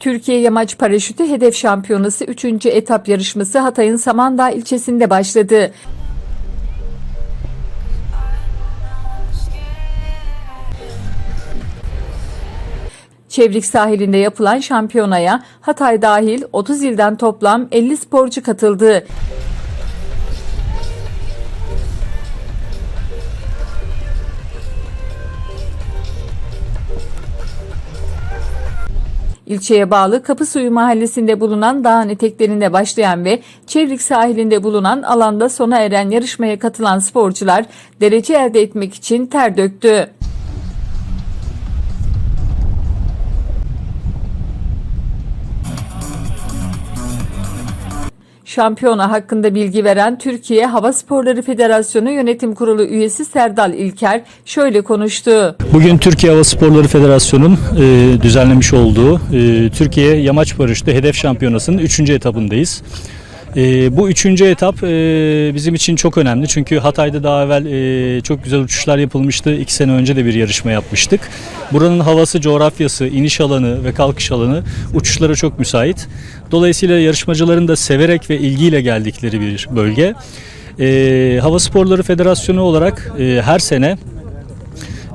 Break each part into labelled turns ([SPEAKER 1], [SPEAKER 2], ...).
[SPEAKER 1] Türkiye Yamaç Paraşütü Hedef Şampiyonası 3. etap yarışması Hatay'ın Samandağ ilçesinde başladı. Çevrik sahilinde yapılan şampiyonaya Hatay dahil 30 ilden toplam 50 sporcu katıldı. İlçeye bağlı Kapısuyu mahallesinde bulunan dağın eteklerinde başlayan ve Çevrik sahilinde bulunan alanda sona eren yarışmaya katılan sporcular derece elde etmek için ter döktü. Şampiyona hakkında bilgi veren Türkiye Hava Sporları Federasyonu Yönetim Kurulu üyesi Serdal İlker şöyle konuştu.
[SPEAKER 2] Bugün Türkiye Hava Sporları Federasyonu'nun e, düzenlemiş olduğu e, Türkiye Yamaç Paraşütü Hedef Şampiyonası'nın 3. etapındayız. E, bu üçüncü etap e, bizim için çok önemli çünkü Hatay'da daha evvel e, çok güzel uçuşlar yapılmıştı. İki sene önce de bir yarışma yapmıştık. Buranın havası, coğrafyası, iniş alanı ve kalkış alanı uçuşlara çok müsait. Dolayısıyla yarışmacıların da severek ve ilgiyle geldikleri bir bölge. E, Hava Sporları Federasyonu olarak e, her sene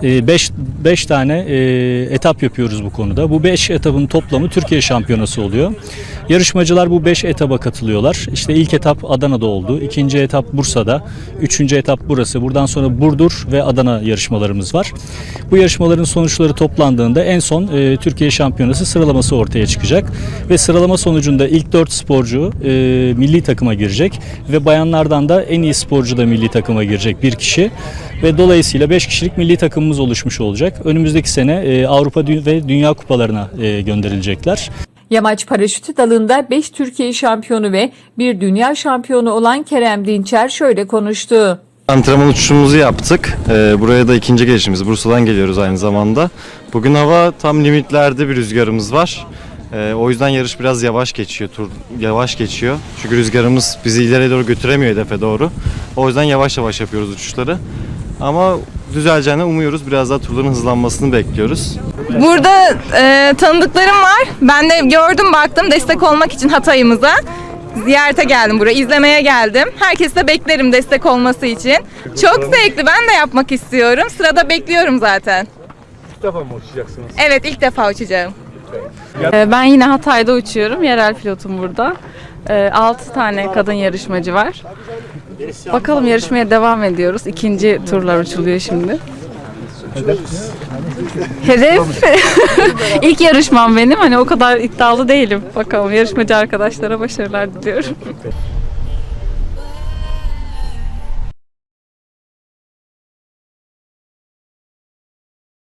[SPEAKER 2] 5 5 tane e, etap yapıyoruz bu konuda. Bu 5 etapın toplamı Türkiye Şampiyonası oluyor. Yarışmacılar bu 5 etaba katılıyorlar. İşte ilk etap Adana'da oldu. ikinci etap Bursa'da. Üçüncü etap burası. Buradan sonra Burdur ve Adana yarışmalarımız var. Bu yarışmaların sonuçları toplandığında en son e, Türkiye Şampiyonası sıralaması ortaya çıkacak. Ve sıralama sonucunda ilk 4 sporcu e, milli takıma girecek. Ve bayanlardan da en iyi sporcu da milli takıma girecek bir kişi. Ve dolayısıyla 5 kişilik milli takımımız oluşmuş olacak. Önümüzdeki sene e, Avrupa ve Dünya Kupalarına e, gönderilecekler.
[SPEAKER 1] Yamaç paraşütü dalında 5 Türkiye şampiyonu ve bir dünya şampiyonu olan Kerem Dinçer şöyle konuştu.
[SPEAKER 3] Antrenman uçuşumuzu yaptık. Ee, buraya da ikinci gelişimiz. Bursa'dan geliyoruz aynı zamanda. Bugün hava tam limitlerde bir rüzgarımız var. Ee, o yüzden yarış biraz yavaş geçiyor. Tur yavaş geçiyor. Çünkü rüzgarımız bizi ileriye doğru götüremiyor hedefe doğru. O yüzden yavaş yavaş yapıyoruz uçuşları. Ama düzeleceğini umuyoruz. Biraz daha turların hızlanmasını bekliyoruz.
[SPEAKER 4] Burada e, tanıdıklarım var. Ben de gördüm baktım destek olmak için Hatay'ımıza. Ziyarete geldim buraya, izlemeye geldim. Herkesi de beklerim destek olması için. Çok zevkli, ben de yapmak istiyorum. Sırada bekliyorum zaten.
[SPEAKER 5] İlk defa mı uçacaksınız?
[SPEAKER 4] Evet, ilk defa uçacağım.
[SPEAKER 6] Ee, Ben yine Hatay'da uçuyorum. Yerel pilotum burada. 6 tane kadın yarışmacı var. Bakalım yarışmaya devam ediyoruz. İkinci turlar uçuluyor şimdi. Hedef. İlk yarışmam benim. Hani o kadar iddialı değilim. Bakalım yarışmacı arkadaşlara başarılar diliyorum.